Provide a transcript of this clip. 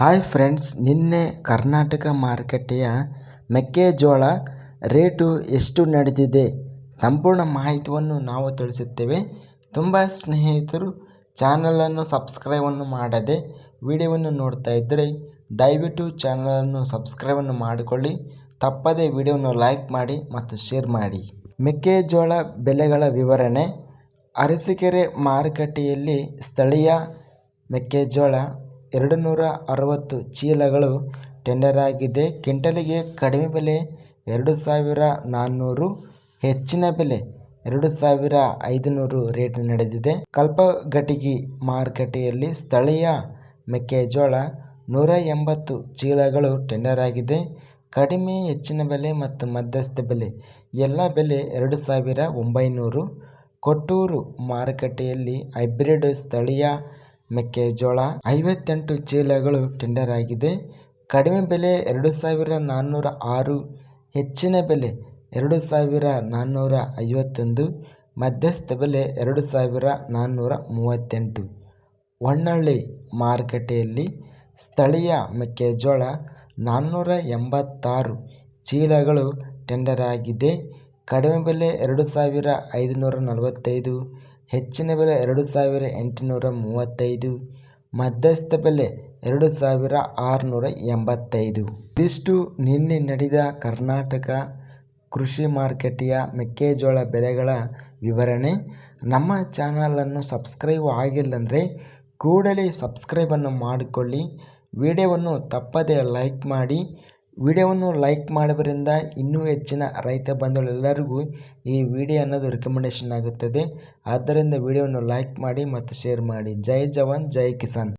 Hi friends ನಿನ್ನೆ ಕರ್ನಾಟಕ ಮಾರುಕಟ್ಟೆಯ ಮೆಕ್ಕೆಜೋಳ ರೇಟು ಎಷ್ಟು ನಡೆದಿದೆ? ಸಂಪೂರ್ಣ ಮಾಹಿತಿಯನ್ನು ನಾವು ತಿಳಿಸುತ್ತೇವೆ. ತುಂಬ ಸ್ನೇಹಿತರು ಚಾನಲನ್ನು ಸಬ್ಸ್ಕ್ರೈಬನ್ನು ಮಾಡದೆ ವಿಡಿಯೋವನ್ನು ನೋಡ್ತಾ ಇದ್ದರೆ ದಯವಿಟ್ಟು ಚಾನಲನ್ನು ಸಬ್ಸ್ಕ್ರೈಬನ್ನು ಮಾಡಿಕೊಳ್ಳಿ. ತಪ್ಪದೇ ವಿಡಿಯೋವನ್ನು ಲೈಕ್ ಮಾಡಿ ಮತ್ತು ಶೇರ್ ಮಾಡಿ. ಮೆಕ್ಕೆಜೋಳ ಬೆಲೆಗಳ ವಿವರಣೆ. ಅರಸೀಕೆರೆ ಮಾರುಕಟ್ಟೆಯಲ್ಲಿ ಸ್ಥಳೀಯ ಮೆಕ್ಕೆಜೋಳ ಎರಡು ನೂರ ಅರವತ್ತು ಚೀಲಗಳು ಟೆಂಡರ್ ಆಗಿದೆ ಕ್ವಿಂಟಲಿಗೆ ಕಡಿಮೆ ಬೆಲೆ ಎರಡು ಸಾವಿರ ನಾನ್ನೂರು ಹೆಚ್ಚಿನ ಬೆಲೆ ಎರಡು ಸಾವಿರ ಐದುನೂರು ರೇಟ್ ನಡೆದಿದೆ. ಕಲ್ಪಗಟಿಗಿ ಮಾರುಕಟ್ಟೆಯಲ್ಲಿ ಸ್ಥಳೀಯ ಮೆಕ್ಕೆಜೋಳ ನೂರ ಎಂಬತ್ತು ಚೀಲಗಳು ಟೆಂಡರ್ ಆಗಿದೆ ಕಡಿಮೆ, ಹೆಚ್ಚಿನ ಬೆಲೆ ಮತ್ತು ಮಧ್ಯಸ್ಥ ಬೆಲೆ. ಎಲ್ಲ ಬೆಲೆ ಎರಡು ಸಾವಿರ ಒಂಬೈನೂರು. ಕೊಟ್ಟೂರು ಮಾರುಕಟ್ಟೆಯಲ್ಲಿ ಹೈಬ್ರಿಡ್ ಸ್ಥಳೀಯ ಮೆಕ್ಕೆಜೋಳ, ಐವತ್ತೆಂಟು ಚೀಲಗಳು ಟೆಂಡರ್ ಆಗಿದೆ. ಕಡಿಮೆ ಬೆಲೆ ಎರಡು ಸಾವಿರ ನಾನ್ನೂರ ಆರು, ಹೆಚ್ಚಿನ ಬೆಲೆ ಎರಡು ಸಾವಿರ ನಾನ್ನೂರ ಐವತ್ತೊಂದು, ಮಧ್ಯಸ್ಥ ಬೆಲೆ ಎರಡು ಸಾವಿರ ನಾನ್ನೂರ ಮೂವತ್ತೆಂಟು. ಹೊನ್ನಳ್ಳಿ ಮಾರುಕಟ್ಟೆಯಲ್ಲಿ ಸ್ಥಳೀಯ ಮೆಕ್ಕೆಜೋಳ ನಾನ್ನೂರ ಎಂಬತ್ತಾರು ಚೀಲಗಳು ಟೆಂಡರ್ ಆಗಿದೆ. ಕಡಿಮೆ ಬೆಲೆ ಎರಡು ಸಾವಿರ ಐದುನೂರ ನಲವತ್ತೈದು ಹೆಚ್ಚಿನ ಬೆಲೆ ಎರಡು ಸಾವಿರ ಎಂಟುನೂರ ಮೂವತ್ತೈದು, ಮಧ್ಯಸ್ಥ ಬೆಲೆ ಎರಡು ಸಾವಿರ ಆರುನೂರ ಎಂಬತ್ತೈದು. ಇದಿಷ್ಟು ನಿನ್ನೆ ನಡೆದ ಕರ್ನಾಟಕ ಕೃಷಿ ಮಾರ್ಕೆಟಿಯ ಮೆಕ್ಕೆಜೋಳ ಬೆಲೆಗಳ ವಿವರಣೆ. ನಮ್ಮ ಚಾನಲನ್ನು ಸಬ್ಸ್ಕ್ರೈಬ್ ಆಗಿಲ್ಲಂದರೆ ಕೂಡಲೇ ಸಬ್ಸ್ಕ್ರೈಬನ್ನು ಮಾಡಿಕೊಳ್ಳಿ. ವಿಡಿಯೋವನ್ನು ತಪ್ಪದೇ ಲೈಕ್ ಮಾಡಿ. ವಿಡಿಯೋವನ್ನು ಲೈಕ್ ಮಾಡೋದರಿಂದ ಇನ್ನೂ ಹೆಚ್ಚಿನ ರೈತ ಬಂಧುಗಳೆಲ್ಲರಿಗೂ ಈ ವಿಡಿಯೋ ಅನ್ನೋದು ರಿಕಮೆಂಡೇಷನ್ ಆಗುತ್ತದೆ. ಆದ್ದರಿಂದ ವಿಡಿಯೋವನ್ನು ಲೈಕ್ ಮಾಡಿ ಮತ್ತು ಶೇರ್ ಮಾಡಿ. ಜೈ ಜವಾನ್, ಜೈ ಕಿಸಾನ್.